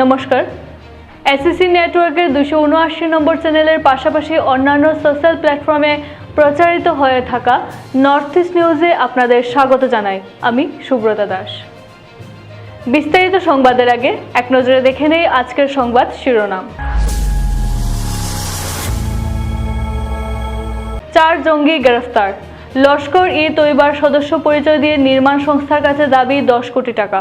নমস্কার। এসএসসি নেটওয়ার্কের দুশো উনআশি নম্বর চ্যানেলের পাশাপাশি অন্যান্য সোশ্যাল প্ল্যাটফর্মে প্রচারিত হয়ে থাকা নর্থ ইস্ট নিউজে আপনাদের স্বাগত জানাই। আমি সুব্রতা দাস। বিস্তারিত সংবাদের আগে এক নজরে দেখে নেই আজকের সংবাদ শিরোনাম। চার জঙ্গি গ্রেফতার। লস্কর ই তৈবার সদস্য পরিচয় দিয়ে নির্মাণ সংস্থার কাছে দাবি দশ কোটি টাকা।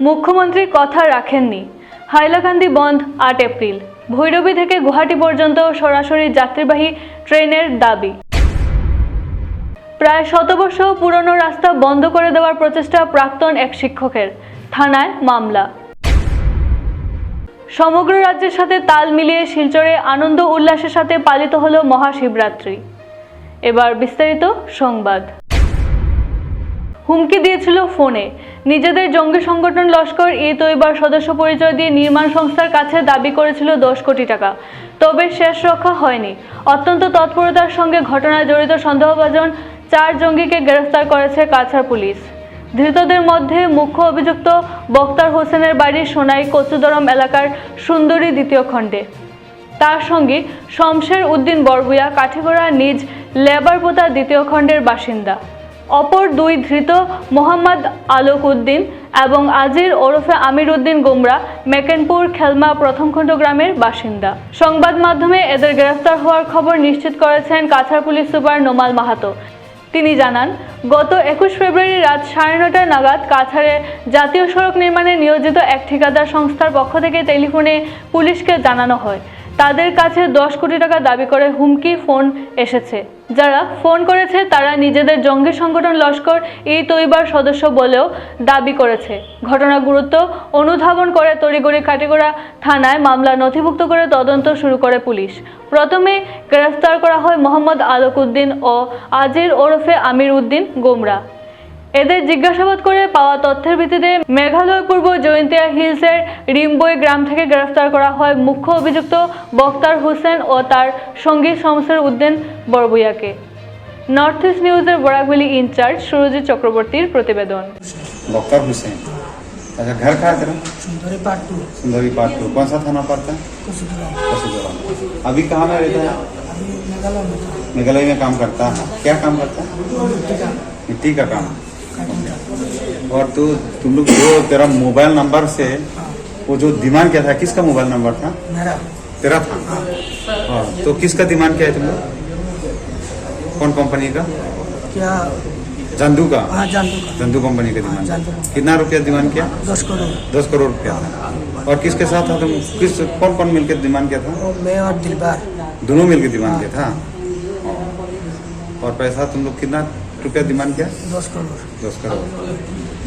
মুখ্যমন্ত্রী কথা রাখেননি। হাইলাকান্দি বন্ধ আট এপ্রিল। ভৈরবী থেকে গুয়াহাটি পর্যন্ত সরাসরি যাত্রীবাহী ট্রেনের দাবি। প্রায় শতবর্ষ পুরনো রাস্তা বন্ধ করে দেওয়ার প্রচেষ্টা প্রাক্তন এক শিক্ষকের। থানায় মামলা। সমগ্র রাজ্যের সাথে তাল মিলিয়ে শিলচরে আনন্দ উল্লাসের সাথে পালিত হল মহাশিবরাত্রি। এবার বিস্তারিত সংবাদ। হুমকি দিয়েছিল ফোনে। নিজেদের জঙ্গি সংগঠন লস্কর ই তৈবার সদস্য পরিচয় দিয়ে নির্মাণ সংস্থার কাছে দাবি করেছিল দশ কোটি টাকা। তবে শেষ রক্ষা হয়নি। অত্যন্ত তৎপরতার সঙ্গে ঘটনায় জড়িত সন্দেহভাজন চার জঙ্গিকে গ্রেফতার করেছে কাছাড় পুলিশ। ধৃতদের মধ্যে মুখ্য অভিযুক্ত বক্তার হোসেনের বাড়ি সোনাই কচুদরম এলাকার সুন্দরী দ্বিতীয় খণ্ডে। তার সঙ্গে শমশের উদ্দিন বরগুয়া কাঠিগড়া নিজ লেবারপোতা দ্বিতীয় খণ্ডের বাসিন্দা। অপর দুই ধৃত মোহাম্মদ আলোক উদ্দিন এবং আজির ওরফে আমির উদ্দিন গোমরা মেকেনপুর খেলমা প্রথম খণ্ড গ্রামের বাসিন্দা। সংবাদ মাধ্যমে এদের গ্রেফতার হওয়ার খবর নিশ্চিত করেছেন কাছাড় পুলিশ সুপার নোমাল মাহাতো। তিনি জানান, গত একুশ ফেব্রুয়ারি রাত সাড়ে নটা নাগাদ কাছাড়ে জাতীয় সড়ক নির্মাণে নিয়োজিত এক ঠিকাদার সংস্থার পক্ষ থেকে টেলিফোনে পুলিশকে জানানো হয়। তাদের কাছে দশ কোটি টাকা দাবি করে হুমকি ফোন এসেছে। যারা ফোন করেছে, তারা নিজেদের জঙ্গি সংগঠন লস্কর এই তৈবার সদস্য বলেও দাবি করেছে। ঘটনা গুরুত্ব অনুধাবন করে তড়িগড়ি কাটিগড়া থানায় মামলা নথিভুক্ত করে তদন্ত শুরু করে পুলিশ। প্রথমে গ্রেফতার করা হয় মোহাম্মদ আলোক উদ্দিন ও আজির ওরফে আমির উদ্দিন গোমরা। এদের জিজ্ঞাসাবাদ করে পাওয়া তথ্যের ভিত্তিতে মেঘালয় পূর্ব জয়ন্তিয়া হিলসের রিমবই গ্রাম থেকে গ্রেফতার করা হয় মুখ্য অভিযুক্ত বক্তার হোসেন ও তার সঙ্গী শমসের উদ্দিন বরবুইয়াকে নর্থ ইস্ট নিউজের বরাকভ্যালি ইনচার্জ সুরজিৎ চক্রবর্তীর প্রতিবেদন बख्तर हुसैन अच्छा घर कहाँ है तेरा Sundari part two Sundari part two कौन सा थाना पड़ता है कुशुद्रा कसुदरा अभी कहाँ में रहता है अभी मेघालय में था मेघालय में काम करता है क्या काम करता है मिट्टी का मिट्टी का काम काटने का और तू तुम लोग जो तेरा मोबाइल नंबर से वो जो डिमांड किया था किसका मोबाइल नंबर था? मेरा। तेरा था? हाँ। तो किसका डिमांड किया है तुम लोग? कौन कंपनी का? क्या? जंदू का? हाँ का। जंदू कंपनी का हाँ, डिमांड कितना रुपया डिमांड किया? दस करोड़। दस करोड़ रुपया। और किसके साथ था तुम? किस कौन कौन मिलकर डिमांड किया था? मैं और दिलबार। दोनों मिलकर डिमांड किया था? और पैसा तुम लोग कितना रुपया डिमांड किया? दस करोड़। दस करोड़।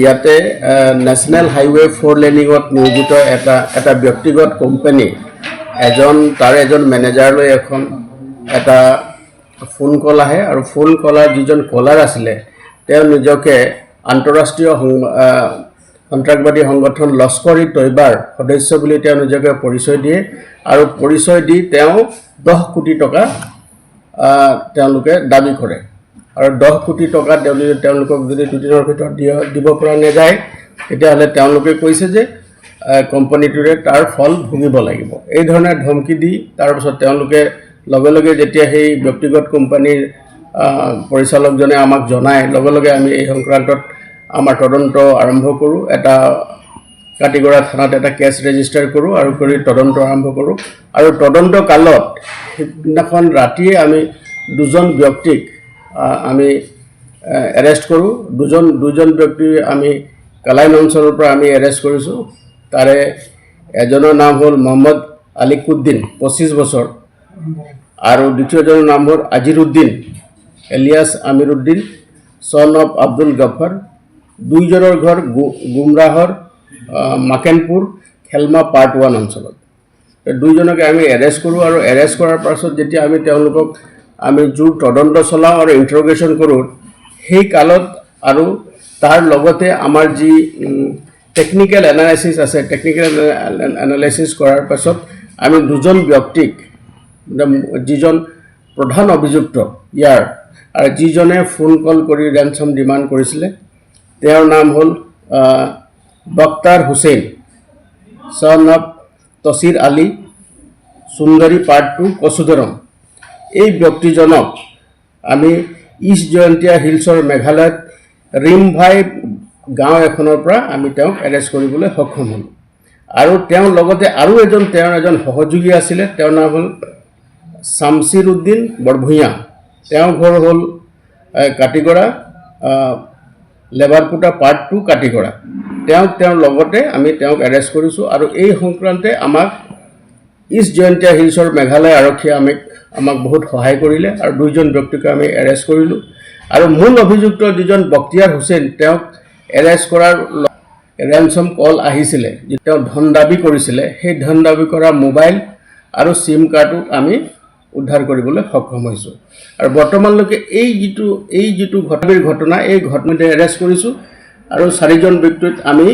ইয়াতে নেশ্যনেল হাইৱে ফ'ৰ লেনিঙত নিয়োজিত এটা এটা ব্যক্তিগত কোম্পানী এজন, তাৰে এজন মেনেজাৰলৈ এখন এটা ফোন কল আহে আৰু ফোন কলাৰ যিজন কলাৰ আছিলে, তেওঁ নিজকে আন্তঃৰাষ্ট্ৰীয় সন্ত্ৰাসবাদী সংগঠন লস্কৰ ই সদস্য বুলি তেওঁ নিজকে পৰিচয় দিয়ে আৰু পৰিচয় দি তেওঁ দহ কোটি টকা তেওঁলোকে দাবি কৰে। আৰু দহ কোটি টকা তেওঁলোকে তেওঁলোকক যদি দুদিনৰ ভিতৰত দিয়া দিব পৰা নাযায়, তেতিয়াহ'লে তেওঁলোকে কৈছে যে কোম্পানীটোৰে তাৰ ফল ভুগিব লাগিব। এই ধৰণে ধমকি দি তাৰপিছত তেওঁলোকে লগে লগে যেতিয়া সেই ব্যক্তিগত কোম্পানীৰ পৰিচালকজনে আমাক জনায়, লগে লগে আমি এই সংক্ৰান্তত আমাৰ তদন্ত আৰম্ভ কৰোঁ, এটা কাটিগড়া থানাত এটা কেছ ৰেজিষ্টাৰ কৰোঁ আৰু কৰি তদন্ত আৰম্ভ কৰোঁ। আৰু তদন্ত কালত সিদিনাখন ৰাতিয়ে আমি দুজন ব্যক্তিক আমি এৰেষ্ট কৰোঁ দুজন দুজন ব্যক্তি আমি কালাইন অঞ্চলৰ পৰা আমি এৰেষ্ট কৰিছোঁ। তাৰে এজনৰ নাম হ'ল মহম্মদ আলিকুদ্দিন পঁচিছ বছৰ। আৰু দ্বিতীয়জনৰ নাম হ'ল আজিৰুদ্দিন, এলিয়াছ আমিৰুদ্দিন, চন অফ আব্দুল গফৰ। দুইজনৰ ঘৰ গুমৰাহৰ মাকেনপুৰ, খেলমা পাৰ্ট ওৱান অঞ্চলত। দুইজনকে আমি এৰেষ্ট কৰোঁ আৰু এৰেষ্ট কৰাৰ পাছত যেতিয়া আমি তেওঁলোকক আমি জোৰ তদন্ত চলাওঁ আৰু ইণ্টাৰগেশ্যন কৰোঁ, সেই কালত আৰু তাৰ লগতে আমাৰ যি টেকনিকেল এনালাইচিছ আছে টেকনিকেল এনালাইচিছ কৰাৰ পাছত আমি দুজন ব্যক্তিক যিজন প্ৰধান অভিযুক্ত ইয়াৰ, আৰু যিজনে ফোন কল কৰি ৰেঞ্চম ডিমাণ্ড কৰিছিলে, তেওঁৰ নাম হ'ল বক্তাৰ হুছেইন। চন of তচিৰ Ali, Sundari part two কচুদৰম এই ব্যক্তিজনক আমি ইষ্ট জয়ন্তীয়া হিলছৰ মেঘালয়ত ৰিমভাই গাঁও এখনৰ পৰা আমি তেওঁক এৰেষ্ট কৰিবলৈ সক্ষম হ'লোঁ। আৰু তেওঁৰ লগতে আৰু এজন, তেওঁৰ এজন সহযোগী আছিলে, তেওঁৰ নাম হ'ল শামছিৰ উদ্দিন বৰভূঞা। তেওঁৰ ঘৰ হ'ল কাটিগড়া লেবাৰপুটা পাৰ্ট টু কাটিগড়া। তেওঁক, তেওঁৰ লগতে আমি তেওঁক এৰেষ্ট কৰিছোঁ আৰু এই সংক্ৰান্তে আমাক ইষ্ট জয়ন্তীয়া হিলছৰ মেঘালয় আৰক্ষীয়ে আমাক আমাক বহুত সহায় কৰিলে আৰু দুইজন ব্যক্তিক আমি এৰেষ্ট কৰিলোঁ। আৰু মূল অভিযুক্ত যিজন বক্তিয়াৰ হুছেইন, তেওঁক এৰেষ্ট কৰাৰ ৰেঞ্চম কল আহিছিলে তেওঁ ধন দাবি কৰিছিলে, সেই ধন দাবি কৰা মোবাইল আৰু চিম কাৰ্ডো আমি উদ্ধাৰ কৰিবলৈ সক্ষম হৈছোঁ। আৰু বৰ্তমানলৈকে এই যিটো এই যিটো ঘটনাৰ ঘটনা, এই ঘটনাতে এৰেষ্ট কৰিছোঁ। আৰু চাৰিজন ব্যক্তিক আমি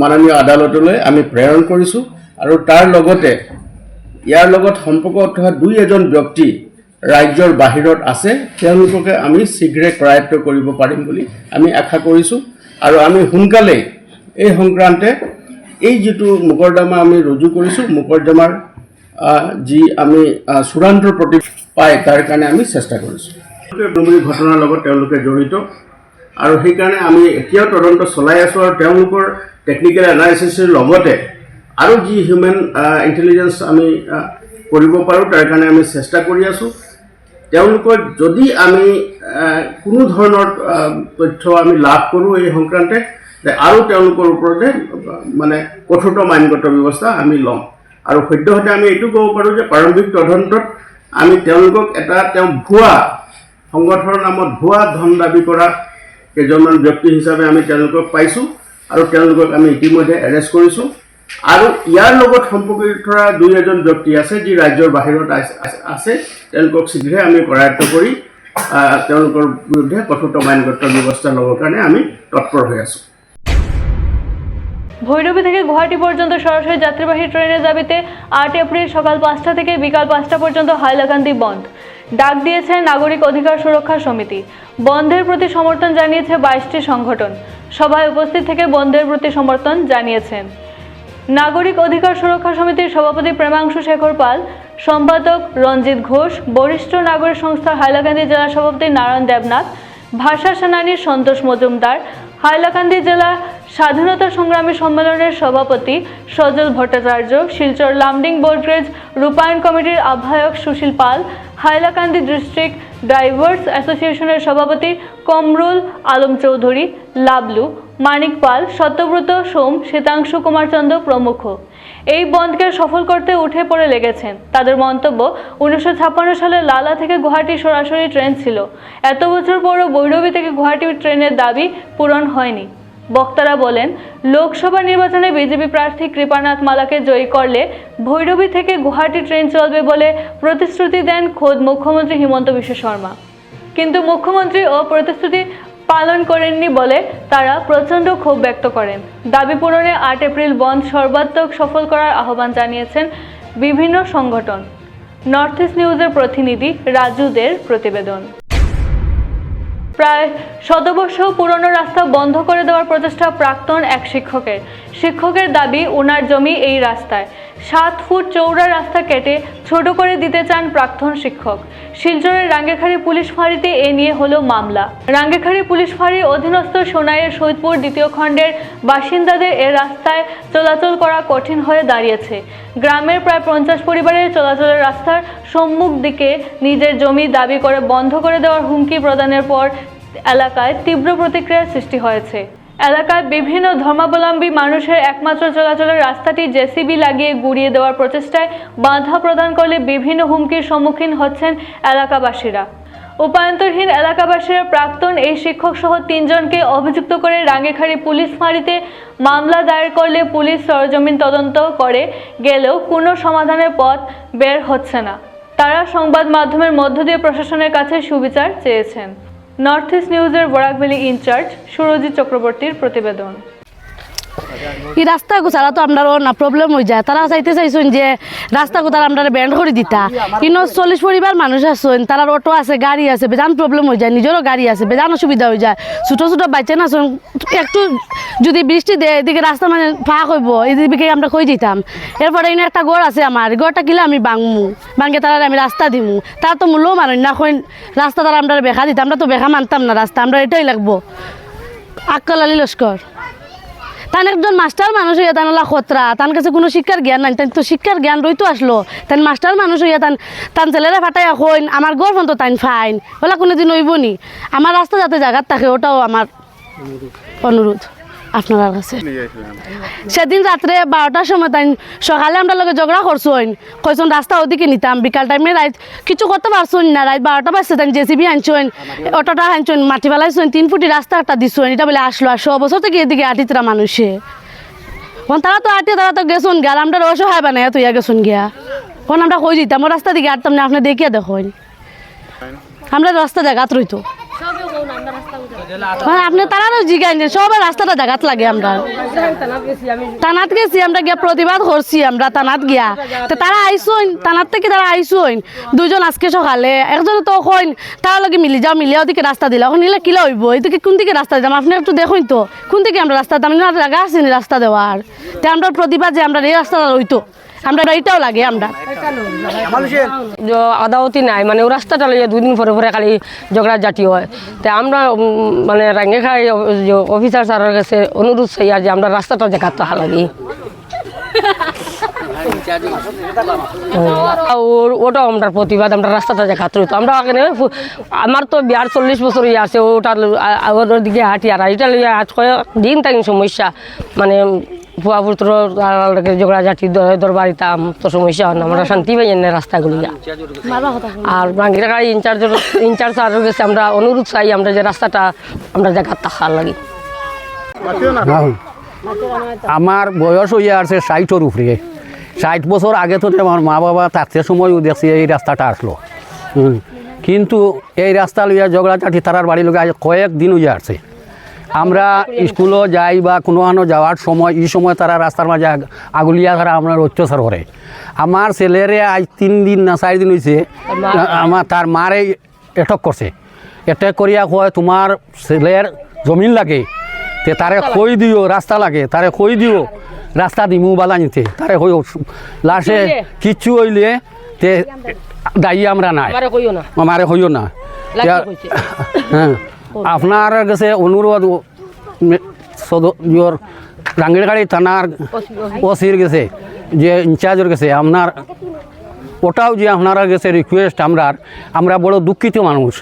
মাননীয় আদালতলৈ আমি প্ৰেৰণ কৰিছোঁ। আৰু তাৰ লগতে ইয়াৰ লগত সম্পৰ্ক থকা দুই এজন ব্যক্তি ৰাজ্যৰ বাহিৰত আছে তেওঁলোককে আমি শীঘ্ৰে কৰায়ত্ব কৰিব পাৰিম বুলি আমি আশা কৰিছোঁ। আৰু আমি সোনকালেই এই সংক্ৰান্তে এই যিটো মোকৰ্দমা আমি ৰুজু কৰিছোঁ মোকৰ্দমাৰ যি আমি চূড়ান্ত প্ৰতি পায় তাৰ কাৰণে আমি চেষ্টা কৰিছোঁ। দুমুৰি ঘটনাৰ লগত তেওঁলোকে জড়িত আৰু সেইকাৰণে আমি এতিয়াও তদন্ত চলাই আছোঁ আৰু তেওঁলোকৰ টেকনিকেল এনালাইচিছৰ লগতে আৰু যি হিউমেন ইণ্টেলিজেঞ্চ আমি কৰিব পাৰোঁ, তাৰ কাৰণে আমি চেষ্টা কৰি আছোঁ। তেওঁলোকৰ যদি আমি কোনো ধৰণৰ তথ্য আমি লাভ কৰোঁ এই সংক্ৰান্তে আৰু তেওঁলোকৰ ওপৰতে মানে কঠোৰতম আইনগত ব্যৱস্থা আমি ল'ম। আৰু সদ্যহতে আমি এইটো ক'ব পাৰোঁ যে প্ৰাৰম্ভিক তদন্তত আমি তেওঁলোকক এটা, তেওঁ ভুৱা, সংগঠনৰ নামত ভুৱা ধন দাবি কৰা কেইজনমান ব্যক্তি হিচাপে আমি তেওঁলোকক পাইছোঁ। আৰু তেওঁলোকক আমি ইতিমধ্যে এৰেষ্ট কৰিছোঁ। আৰু ইয়াৰ লগত সম্পৰ্কিত থকা দুই এজন ব্যক্তি আছে, যি ৰাজ্যৰ বাহিৰত আছে- তেওঁলোকক শীঘ্ৰে আমি কৰায়ত্ব কৰি তেওঁলোকৰ বিৰুদ্ধে কঠোৰতম আইনগত ব্যৱস্থা ল'বৰ কাৰণে আমি তৎপৰ হৈ আছোঁ। ভৈরবী থেকে গুয়াহাটি পর্যন্ত সরাসরি যাত্রীবাহী ট্রেনের দাবিতে আট এপ্রিল সকাল পাঁচটা থেকে বিকাল পাঁচটা পর্যন্ত হাইলাকান্দি বন্ধ। ডাক দিয়েছে নাগরিক অধিকার সুরক্ষা সমিতি। বন্ধের প্রতি সমর্থন জানিয়েছে বাইশটি সংগঠন। সভায় উপস্থিত থেকে বন্ধের প্রতি সমর্থন জানিয়েছেন। নাগরিক অধিকার সুরক্ষা সমিতির সভাপতি প্রেমাংশু শেখর পাল, সম্পাদক রঞ্জিত ঘোষ, বরিষ্ঠ নাগরিক সংস্থা হাইলাকান্দি জেলা সভাপতি নারায়ণ দেবনাথ, ভাষা সেনানী সন্তোষ মজুমদার, হাইলাকান্দি জেলা স্বাধীনতা সংগ্রামী সম্মেলনের সভাপতি সজল ভট্টাচার্য, শিলচর লামডিং বোর্ডগ্রেজ রূপায়ণ কমিটির আহ্বায়ক সুশীল পাল, হাইলাকান্দি ডিস্ট্রিক্ট ড্রাইভার্স অ্যাসোসিয়েশনের সভাপতি কমরুল আলম চৌধুরী, লাবলু, মানিক পাল, সত্যব্রত সোম শীতাংশু কুমার চন্দ্র প্রমুখ। এই বন্ধকে সফল করতে উঠে পড়ে লেগেছেন। তাদের মন্তব্য, উনিশশো ছাপ্পান্ন সালে লালা থেকে গুয়াহাটি সরাসরি ট্রেন ছিল। এত বছর পরও বৈরবী থেকে গুয়াহাটি ট্রেনের দাবি পূরণ হয়নি। বক্তারা বলেন, লোকসভা নির্বাচনে বিজেপি প্রার্থী কৃপানাথ মালাকে জয়ী করলে ভৈরবী থেকে গুয়াহাটি ট্রেন চলবে বলে প্রতিশ্রুতি দেন খোদ মুখ্যমন্ত্রী হিমন্ত বিশ্ব শর্মা। কিন্তু মুখ্যমন্ত্রী ও প্রতিশ্রুতি পালন করেননি বলে তারা প্রচণ্ড ক্ষোভ ব্যক্ত করেন। দাবি পূরণে আট এপ্রিল বন্ধ সর্বাত্মক সফল করার আহ্বান জানিয়েছেন বিভিন্ন সংগঠন। নর্থ ইস্ট নিউজের প্রতিনিধি রাজুদের প্রতিবেদন। প্রায় শতবর্ষ পুরনো রাস্তা বন্ধ করে দেওয়ার প্রচেষ্টা প্রাক্তন এক শিক্ষকের। শিক্ষকের দাবি ওনার জমি এই রাস্তায়। সাত ফুট চৌড়া রাস্তা কেটে ছোট করে দিতে চান প্রাক্তন শিক্ষক। শিলচরের রাঙ্গেখাড়ি পুলিশ ফাঁড়িতে এ নিয়ে হলো মামলা। রাঙ্গেখাড়ি পুলিশ ফাঁড়ির অধীনস্থ সোনাইয়ের সৈদপুর দ্বিতীয় খণ্ডের বাসিন্দাদের এ রাস্তায় চলাচল করা কঠিন হয়ে দাঁড়িয়েছে। গ্রামের প্রায় পঞ্চাশ পরিবারের চলাচলের রাস্তার সম্মুখ দিকে নিজের জমি দাবি করে বন্ধ করে দেওয়ার হুমকি প্রদানের পর এলাকায় তীব্র প্রতিক্রিয়ার সৃষ্টি হয়েছে। এলাকায় বিভিন্ন ধর্মাবলম্বী মানুষের একমাত্র চলাচলের রাস্তাটি জেসিবি লাগিয়ে গুড়িয়ে দেওয়ার প্রচেষ্টায় বাধা প্রদান করলে বিভিন্ন হুমকির সম্মুখীন হচ্ছেন এলাকাবাসীরা। উপায়ন্তরহীন এলাকাবাসীরা প্রাক্তন এই শিক্ষক সহ তিনজনকে অভিযুক্ত করে রাঙ্গেখাড়ি পুলিশ ফাঁড়িতে মামলা দায়ের করলে পুলিশ সরজমিন তদন্ত করে। গেলেও কোনো সমাধানের পথ বের হচ্ছে না। তারা সংবাদ মাধ্যমের মধ্য দিয়ে প্রশাসনের কাছে সুবিচার চেয়েছেন। নর্থ ইস্ট নিউজের বরাকভ্যালি ইনচার্জ সুরজিৎ চক্রবর্তীর প্রতিবেদন। এই রাস্তা ছাড়া তো আপনার না প্রবলেম হয়ে যায়। তারা চাইতে চাইছেন যে রাস্তা কোথাও আপনারা ব্যান্ড করে দিতা। কিন্তু চল্লিশ পরিবার মানুষ আছেন তার অটো আছে, গাড়ি আছে, বেজান প্রবলেম হয়ে যায়, নিজেরও গাড়ি আছে, বেজান অসুবিধা হয়ে যায়। ছোটো ছোটো বাচ্চা না একটু যদি বৃষ্টি দেয়, এদিকে রাস্তা মানে ফাঁক হইব, এদিকে আমরা কই দিতাম এরপরে এনে একটা গড় আছে আমার, গড়টা কিলে আমি বাংমু বাঙ্গে তারা আমি রাস্তা দিমু। তারা তো মূল্যও মানেন না, কইন রাস্তা তারা আমরা বেখা দিতাম আমরা তো বেখা মানতাম না রাস্তা, আমরা এটাই লাগবো। আক্কাল আলী লস্কর। তান একজন মাস্টার মানুষ হইয়া তান খতরা। তান কাছে কোনো শিক্ষার জ্ঞান নাই। তান তো শিক্ষার জ্ঞান রইতো আসলো। তান মাস্টার মানুষ হইয়া তান তান ছেলেরা ফাটাই হইন আমার গর্ভ তো তাইন ফাইন। ওলা কোনোদিন হইব নি। আমার রাস্তা যাতে জায়গার থাকে, ওটাও আমার অনুরোধ। আপনার কাছে সেদিন রাত্রে বারোটার সময় তাই সকালে আমরা লগে ঝগড়া করছুন কইসন রাস্তা ওদিকে নিতাম বিকাল টাইমে রাত কিছু করতে পারছুন না রাত বারোটা বাজছে তাই জেসিবি আনছুন অটোটা আনছুন মাটি ফেলাইছুন তিন ফুটি রাস্তা একটা দিছুন এটা বলে আসলো। আর শ বছর থেকে এদিকে আটিতরা মানুষে। এখন তারা তো আটে তারা তো গেছুন আর আমরা অসহায় বানাই তুইয়া গেছুন গিয়া। এখন আমরা কই দিতাম ও রাস্তা দিকে আটতাম না আপনি দেখিয়া দেখুন আমরা রাস্তা জায়গাত রইতো। আপনি তারারও জিগাইন যে সবার রাস্তাটা জায়গাত লাগে আমরা। তানাত গেছি আমরা গিয়া প্রতিবাদ করছি আমরা তানাত গিয়া। তো তারা আইসইন তানাত থেকে তারা আইসইন। দুজন আজকে সকালে একজন তো কইন তার লগে মিলি যাও মিলিয়া ওদিকে রাস্তা দিলা। ওখানে নিলে কিলা হইব এদিকে কোন দিকে রাস্তা দিলাম? আপনি একটু দেখুন তো কোন দিকে আমরা রাস্তা দিলাম? জায়গা আছে নি রাস্তা দেওয়ার। তো আমরা প্রতিবাদ যে আমরা এই রাস্তাটা হইতো আমরা এটাও লাগে আমরা। যে আদাওতি নাই মানে ও রাস্তাটা লইয়া দুদিন পরে পরে খালি ঝগড়া জাতি হয়। তা আমরা মানে রাঙ্গে খাই অফিসার স্যারের কাছে অনুরোধ চাই আর যে আমরা রাস্তাটা দেখার তো লাগি। ওর ওটাও আমরা প্রতিবাদ আমরা রাস্তাটা দেখাত রইতো আমরা এখানে আমার তো বিয়ার চল্লিশ বছর ইয়ে আছে ওটা ওর দিকে হাঁটি আর এটা লইয়া আজ কয়েক দিন তাই সমস্যা মানে ফুয়া পুত্র ঝগড়া ঝাঁটি দরবারিতাম তো সমস্যা হয় না আমরা শান্তি পাই না রাস্তাগুলি। আর বাঙ্গিরা গাড়ি ইনচার্জের ইনচার্জ স্যারের কাছে আমরা অনুরোধ চাই আমরা যে রাস্তাটা আমরা দেখার থাকার লাগি। হ্যাঁ। আমার বয়স হইয়া আছে ষাটর উপরে। ষাট বছর আগে তো আমার মা বাবা থাকতে সময়ও দেখছি এই রাস্তাটা আসলো। কিন্তু এই রাস্তা লইয়া ঝগড়াঝাটি তারার বাড়ি লোক কয়েক দিন হইয়া আসছে। আমরা স্কুলও যাই বা কোনো আনো যাওয়ার সময় এই সময় তারা রাস্তার মাঝে আগ- আগুলিয়া তারা আপনার অত্যাচার করে। আমার ছেলেরে আজ তিন দিন না চার দিন হয়েছে আমার তার মারে এটক করছে। এটেক করিয়া কয় তোমার ছেলের জমিন লাগে তে তারে কই দিও রাস্তা লাগে তারে কই দিও রাস্তা দিমু বালা নিতে তারে কই লাশে কিচ্ছু হইলে তে দায়ী আমরা। নাই। আমারে কইও না। আমারে হইও না। হ্যাঁ। আপনার কাছে অনুরোধ সদর রাঙ্গিরগাড়ি থানার ওসির গেছে যে ইনচার্জের গেছে আপনার ওটাও যে আপনারা গেছে রিকোয়েস্ট আমরা আমরা বড় দুঃখিত মানুষ।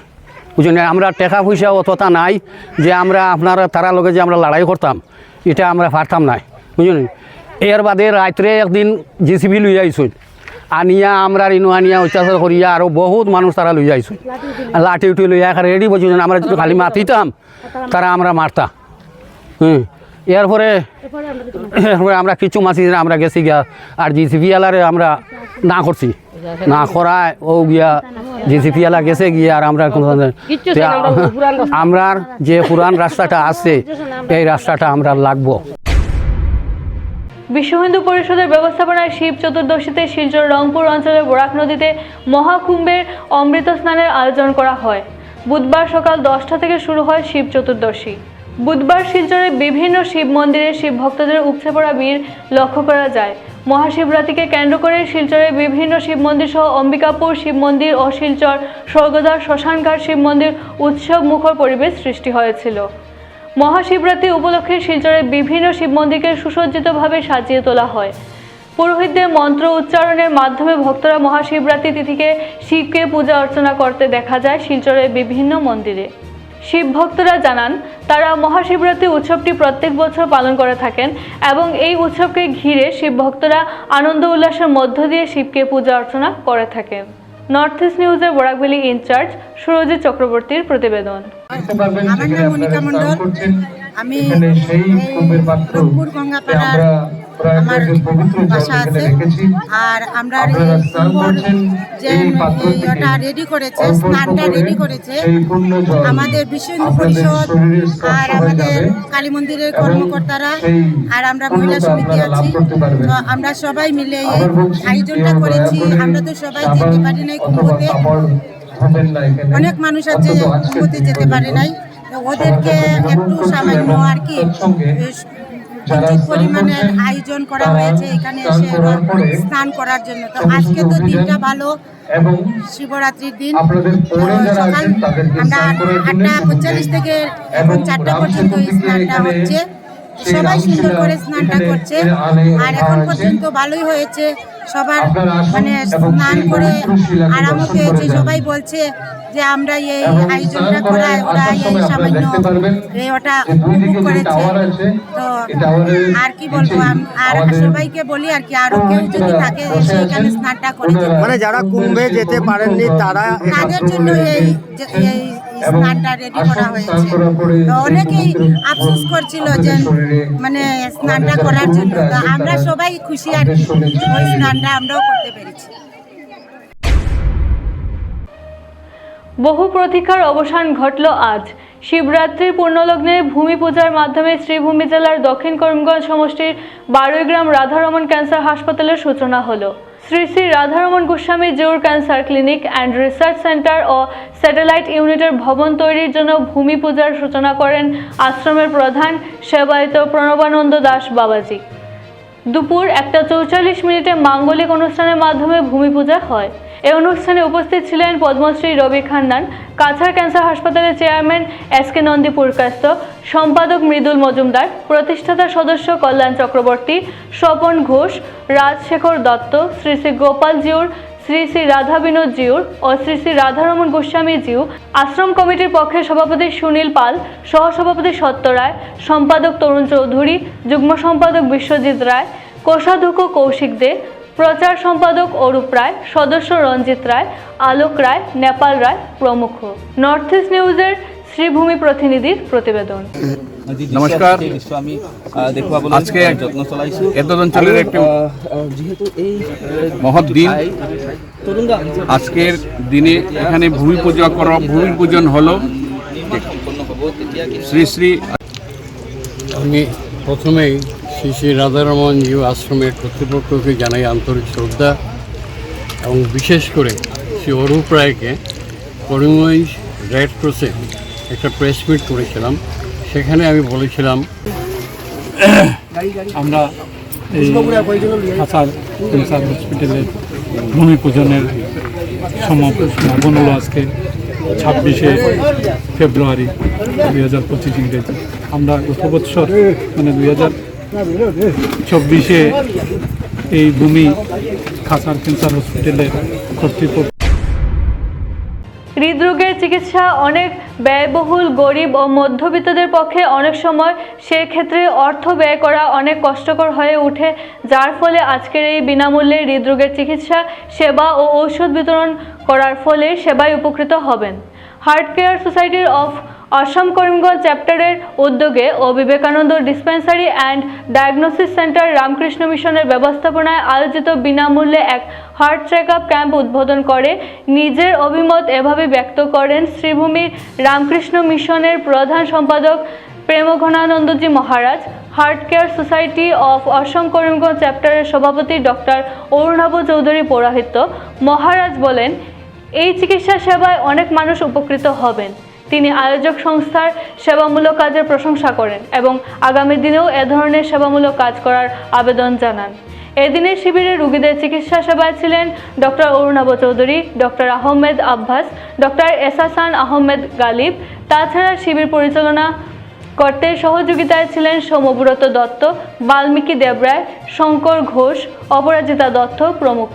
বুঝলেন? আমরা টাকা পয়সা অতটা নাই যে আমরা আপনারা তারা লগে যে আমরা লড়াই করতাম, এটা আমরা পারতাম নাই। বুঝলেন? এর বাদে রাত্রে একদিন জিসিবি লই আইসুন। আনিয়া আমরা ইনু আনিয়া অত্যাচার করিয়া আরও বহুত মানুষ তারা লই আইসুন লাঠি উঠি লইয়া রেডি বলছিলেন আমরা যদি খালি মাতিতাম তারা আমরা মারতাম হুম এরপরে এরপরে আমরা কিছু মাসি আমরা গেছি গিয়া আর জিসিপি আলারে আমরা না করছি। না করায় ও গিয়া জিসিপি আলা গেছে গিয়া আর আমরা। আমরা যে পুরান রাস্তাটা আছে এই রাস্তাটা আমরা লাগবো। বিশ্ব হিন্দু পরিষদের ব্যবস্থাপনায় শিব চতুর্দশীতে শিলচর রংপুর অঞ্চলের বরাক নদীতে মহাকুম্ভের অমৃত স্নানের আয়োজন করা হয়। বুধবার সকাল দশটা থেকে শুরু হয় শিব চতুর্দশী। বুধবার শিলচরে বিভিন্ন শিব মন্দিরে শিব ভক্তদের উপচে পড়া ভিড় লক্ষ্য করা যায়। মহাশিবরাত্রিকে কেন্দ্র করে শিলচরে বিভিন্ন শিব মন্দির সহ অম্বিকাপুর শিব মন্দির ও শিলচর স্বর্গদ্বার শ্মশানঘাট শিব মন্দির উৎসব মুখর পরিবেশ সৃষ্টি হয়েছিল। মহাশিবরাত্রি উপলক্ষে শিলচরের বিভিন্ন শিব মন্দিরকে সুসজ্জিতভাবে সাজিয়ে তোলা হয়। পুরোহিতদের মন্ত্র উচ্চারণের মাধ্যমে ভক্তরা মহাশিবরাত্রি তিথিকে শিবকে পূজা অর্চনা করতে দেখা যায় শিলচরের বিভিন্ন মন্দিরে। শিব ভক্তরা জানান, তারা মহাশিবরাত্রি উৎসবটি প্রত্যেক বছর পালন করে থাকেন এবং এই উৎসবকে ঘিরে শিব ভক্তরা আনন্দ উল্লাসের মধ্য দিয়ে শিবকে পূজা অর্চনা করে থাকেন। নর্থ ইস্ট নিউজের বরাকবেলি ইনচার্জ সুরজিৎ চক্রবর্তীর প্রতিবেদন। আমি আমার বাসা আছে আর আমরা যে ইয়েটা রেডি করেছে স্নানটা রেডি করেছে আমাদের বিশ্ব হিন্দু পরিষদ আর আমাদের কালী মন্দিরের কর্মকর্তারা আর আমরা মহিলা সমিতি আছি। তো আমরা সবাই মিলে এই আয়োজনটা করেছি। আমরা তো সবাই যেতে পারি নাই কুম্ভতে। অনেক মানুষ আছে কুম্ভতে যেতে পারে নাই। ওদেরকে একটু সামান্য আর কি উচিত পরিমাণের আয়োজন করা হয়েছে এখানে এসে স্নান করার জন্য। তো আজকে তো দিনটা ভালো শিবরাত্রির দিন। সকাল আমরা আটটা পঁয়তাল্লিশ থেকে এখন চারটা পর্যন্ত এই স্নানটা হচ্ছে। সবাই সুন্দর করে স্নানটা করছে। আর এখন পর্যন্ত ভালোই হয়েছে। সবার মানে স্নান করে আরাম পেয়েছে সবাই বলছে যে আমরা এই আয়োজনটা করায় ওরা এই সামান্য ওটা উপভোগ করেছে। তো আর কি বলব আম- আর সবাইকে বলি আর কি আরও কেউ যদি থাকে এসে এখানে স্নানটা করে মানে যারা কুম্ভে যেতে পারেননি তারা তাদের জন্য এই যে- এই স্নানটা রেডি করা হয়েছে। তো অনেকেই আফসোস করছিল যে মানে স্নানটা করার জন্য। তো আমরা সবাই খুশি আর কি। ওই স্নানটা আমরাও করতে পেরেছি। বহু প্রতীক্ষার অবসান ঘটল আজ। শিবরাত্রির পূর্ণলগ্নে ভূমি পূজার মাধ্যমে শ্রীভূমি জেলার দক্ষিণ করিমগঞ্জ সমষ্টির বারোই গ্রাম রাধারমন ক্যান্সার হাসপাতালের সূচনা হলো। শ্রী শ্রী রাধারমন গোস্বামী জিওর cancer clinic and research centre O satellite ইউনিটের ভবন তৈরির জন্য ভূমি পূজার সূচনা করেন আশ্রমের প্রধান সেবায়িত প্রণবানন্দ দাস বাবাজি। দুপুর একটা চৌচল্লিশ মিনিটে মাঙ্গলিক অনুষ্ঠানের মাধ্যমে ভূমি পূজা হয়। এই অনুষ্ঠানে উপস্থিত ছিলেন পদ্মশ্রী রবি খান্নান, কাছাড় ক্যান্সার হাসপাতালের chairman S K Nandi Purkayastha, সম্পাদক মৃদুল মজুমদার, প্রতিষ্ঠাতা সদস্য কল্যাণ চক্রবর্তী, স্বপন ঘোষ, রাজশেখর দত্ত, শ্রী শ্রী গোপাল জিউর, শ্রী শ্রী রাধা বিনোদ জিউর ও শ্রী শ্রী রাধারমন গোস্বামী জিউ, আশ্রম কমিটির পক্ষে সভাপতি সুনীল পাল, সহসভাপতি সত্য রায়, সম্পাদক তরুণ চৌধুরী, যুগ্ম সম্পাদক বিশ্বজিৎ রায়, কোষাধ্যক্ষ কৌশিক দে প্রচার সম্পাদক অরূপ রায় সদস্য রঞ্জিত রায় আলোক রায় নেপাল রায় প্রমুখ। নর্থ ইস্ট নিউজের শ্রীভূমি প্রতিনিধির প্রতিবেদন। দেখুৱাবলৈ আজকে আহ, এতদ অঞ্চলের একটি মহৎ দিন। আজকের দিনে এখানে ভূমি পূজা করা ভূমি পূজন হলো শ্রী শ্রী আমি প্রথমেই শ্রী শ্রী রাধারমন জিউ আশ্রমের কর্তৃপক্ষকে জানাই আন্তরিক শ্রদ্ধা এবং বিশেষ করে শ্রী অরূপ রায়কে করিমগঞ্জ রেড ক্রসে একটা প্রেস মিট করেছিলাম। সেখানে আমি বলেছিলাম, আমরা এই হাসার ক্যান্সার হসপিটালের ভূমি পূজনের সমাপন হলো আজকে ছাব্বিশে ফেব্রুয়ারি দুই হাজার পঁচিশ ইংরেজি। আমরা গত বছর মানে দুই হাজার চব্বিশে এই ভূমি খাসার ক্যান্সার হসপিটালের কর্তৃপক্ষ হৃদরোগের চিকিৎসা অনেক ব্যয়বহুল, গরিব ও মধ্যবিত্তদের পক্ষে অনেক সময় সেক্ষেত্রে অর্থ ব্যয় করা অনেক কষ্টকর হয়ে ওঠে, যার ফলে আজকের এই বিনামূল্যে হৃদরোগের চিকিৎসা, সেবা ও ঔষধ বিতরণ করার ফলে সেবায় উপকৃত হবেন। হার্ট কেয়ার সোসাইটির অফ অসম করিমগঞ্জ চ্যাপ্টারের উদ্যোগে ও Vivekananda dispensary and diagnosis centre Ramakrishna মিশনের ব্যবস্থাপনায় আয়োজিত বিনামূল্যে এক হার্ট চেক আপ ক্যাম্প উদ্বোধন করে। নিজের অভিমত এভাবে ব্যক্ত করেন শ্রীভূমি রামকৃষ্ণ মিশনের প্রধান সম্পাদক Premghananandaji Maharaj. Heart care society of Assam Karimganj চ্যাপ্টারের সভাপতি ডক্টর অরুণাভ চৌধুরী পৌরাহিত্য। মহারাজ বলেন, এই চিকিৎসা সেবায় অনেক মানুষ উপকৃত হবেন। তিনি আয়োজক সংস্থার সেবামূলক কাজের প্রশংসা করেন এবং আগামী দিনেও এ ধরনের সেবামূলক কাজ করার আবেদন জানান। এদিনের শিবিরে রোগীদের চিকিৎসা সেবায় ছিলেন doctor Arunabha Chowdhury, doctor Ahmed Abbas, doctor Ahsan Ahmed Ghalib. তাছাড়া শিবির পরিচালনা করতে সহযোগিতায় ছিলেন সমব্রত দত্ত, বাল্মীকি দেবরায় শঙ্কর ঘোষ, অপরাজিতা দত্ত প্রমুখ।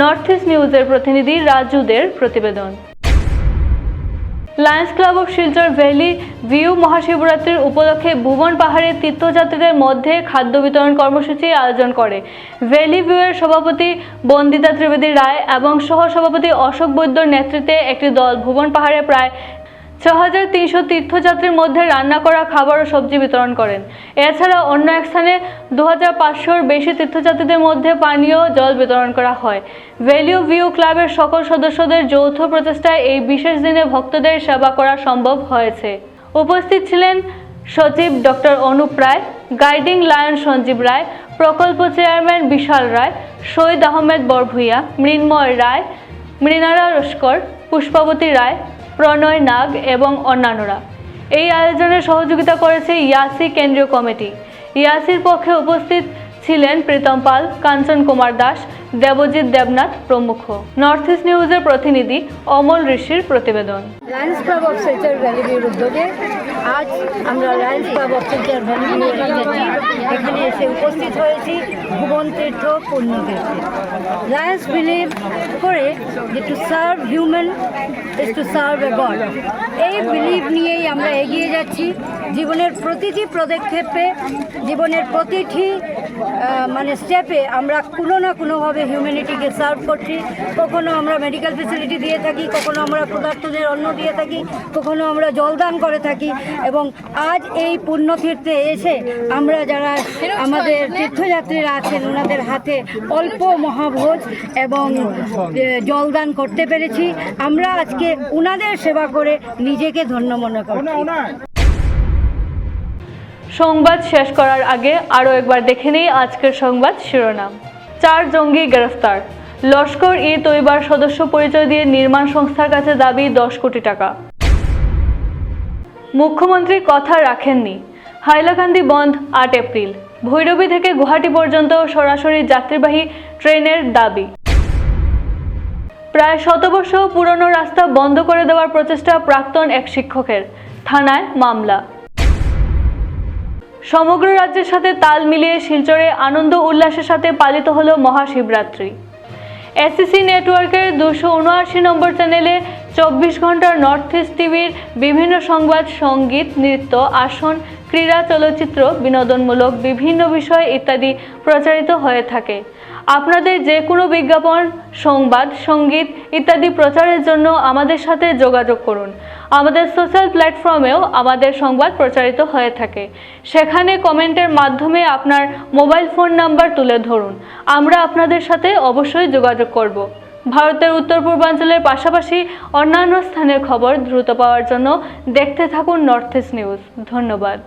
নর্থ ইস্ট নিউজের প্রতিনিধি রাজুদের প্রতিবেদন। Lions club of Silchar valley view মহাশিবরাত্রির উপলক্ষে ভুবন পাহাড়ের তীর্থযাত্রীদের মধ্যে খাদ্য বিতরণ কর্মসূচি আয়োজন করে। ভ্যালি ভিউয়ের সভাপতি বন্দিতা ত্রিবেদী রায় এবং সহ সভাপতি অশোক বৈদ্যর নেতৃত্বে একটি দল ভুবন পাহাড়ে প্রায় ছ হাজার তিনশো তীর্থযাত্রীর মধ্যে রান্না করা খাবার ও সবজি বিতরণ করেন। এছাড়া অন্য এক স্থানে দু হাজার পাঁচশোর বেশি তীর্থযাত্রীদের মধ্যে পানীয় জল বিতরণ করা হয়। ভ্যালিউ ভিউ ক্লাবের সকল সদস্যদের যৌথ প্রচেষ্টায় এই বিশেষ দিনে ভক্তদের সেবা করা সম্ভব হয়েছে। উপস্থিত ছিলেন সচিব doctor Anup Roy, guiding lion Sanjeev Roy, প্রকল্প চেয়ারম্যান বিশাল রায় শহীদ আহমেদ বরভুইয়া, মৃন্ময় রায় মৃণারা লস্কর পুষ্পাবতী রায় প্রণয় নাগ এবং অন্যান্যরা। এই আয়োজনে সহযোগিতা করেছে ইয়াসি কেন্দ্রীয় কমিটি। ইয়াসির পক্ষে উপস্থিত ছিলেন প্রীতম পাল, কাঞ্চন কুমার দাস, দেবজিৎ দেবনাথ প্রমুখ। নর্থ ইস্ট নিউজের প্রতিনিধি অমল ঋষির প্রতিবেদন। লায়ন্স ক্লাব অফ উদ্যোগে আজ আমরা লায়ন্স ক্লাব অফ সেন্টার এখানে এসে উপস্থিত হয়েছি ভুবন তীর্থ পুণ্যতীর্থে। লায়ন্স বিলিভ করে যে to serve human is to serve a god এই বিলিভ নিয়েই আমরা এগিয়ে যাচ্ছি। জীবনের প্রতিটি পদক্ষেপে, জীবনের প্রতিটি মানে স্টেপে আমরা কোনো না কোনোভাবে হিউম্যানিটিকে সার্ভ করছি। কখনো আমরা মেডিকেল ফেসিলিটি দিয়ে থাকি, কখনো আমরা পদার্থদের অন্ন দিয়ে থাকি, কখনো আমরা জলদান করে থাকি এবং আজ এই পুণ্যতীর্থে এসে আমরা যারা আমাদের তীর্থযাত্রীরা আছেন, ওনাদের হাতে অল্প মহাভোজ এবং জলদান করতে পেরেছি। আমরা আজকে ওনাদের সেবা করে নিজেকে ধন্য মনে করছি। সংবাদ শেষ করার আগে আরও একবার দেখে নেই আজকের সংবাদ শিরোনাম। চার জঙ্গি গ্রেফতার। লস্কর ই তৈবার সদস্য পরিচয় দিয়ে নির্মাণ সংস্থার কাছে দাবি দশ কোটি টাকা। মুখ্যমন্ত্রী কথা রাখেননি। হাইলাকান্দি বন্ধ আট এপ্রিল। ভৈরবী থেকে গুয়াহাটি পর্যন্ত সরাসরি যাত্রীবাহী ট্রেনের দাবি। প্রায় শতবর্ষ পুরনো রাস্তা বন্ধ করে দেওয়ার প্রচেষ্টা প্রাক্তন এক শিক্ষকের। থানায় মামলা। সমগ্র রাজ্যের সাথে তাল মিলিয়ে শিলচরে আনন্দ উল্লাসের সাথে পালিত হলো মহাশিবরাত্রি। এসিসি নেটওয়ার্কের দুশো উনআশি নম্বর চ্যানেলে চব্বিশ ঘণ্টার নর্থ ইস্ট টিভির বিভিন্ন সংবাদ, সংগীত, নৃত্য, আসন, ক্রীড়া, চলচ্চিত্র, বিনোদনমূলক, বিভিন্ন বিষয় ইত্যাদি প্রচারিত হয়ে থাকে। আপনাদের যে কোনো বিজ্ঞাপন, সংবাদ, সংগীত ইত্যাদি প্রচারের জন্য আমাদের সাথে যোগাযোগ করুন। আমাদের সোশ্যাল প্ল্যাটফর্মেও আমাদের সংবাদ প্রচারিত হয়ে থাকে। সেখানে কমেন্টের মাধ্যমে আপনার মোবাইল ফোন নাম্বার তুলে ধরুন। আমরা আপনাদের সাথে অবশ্যই যোগাযোগ করব। ভারতের উত্তর পূর্বাঞ্চলের পাশাপাশি অন্যান্য স্থানের খবর দ্রুত পাওয়ার জন্য দেখতে থাকুন নর্থ ইস্ট নিউজ ধন্যবাদ।